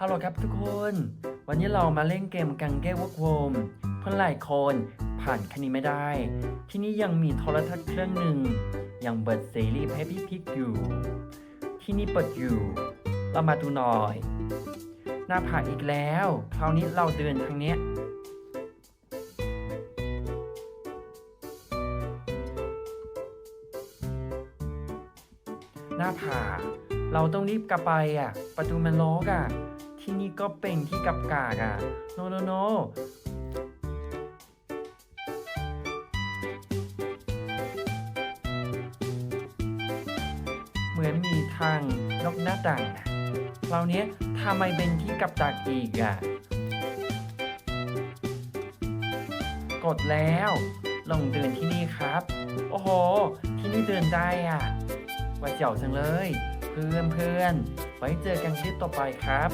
ฮัลโหลครับทุกคน วันนี้เรามาเล่นเกมกังเก้วกโวมเพื่อนหลายคนผ่านคันนี้ไม่ได้ ที่นี่ยังมีโทรทัศน์เครื่องหนึ่งยังเปิดซีรีส์เพปปี้พิกอยู่ ที่นี่เปิดอยู่ เรามาดูหน่อย หน้าผาอีกแล้ว คราวนี้เราเดินทางเนี้ยหน้าผา เราต้องรีบกลับไปอะ ประตูมันล็อกอะ ที่นี่ก็เป็นที่กับกากอะ โนโนโนเหมือนมีทางนอกหน้าต่างเราเนี้ยทำไมเป็นที่กับดักอีกอะ กดแล้วลองเดินที่นี่ครับ โอ้โห ที่นี่เดินได้อะว่าเจ๋วจังเลย เพื่อนๆไว้เจอกันคลิปต่อไปครับ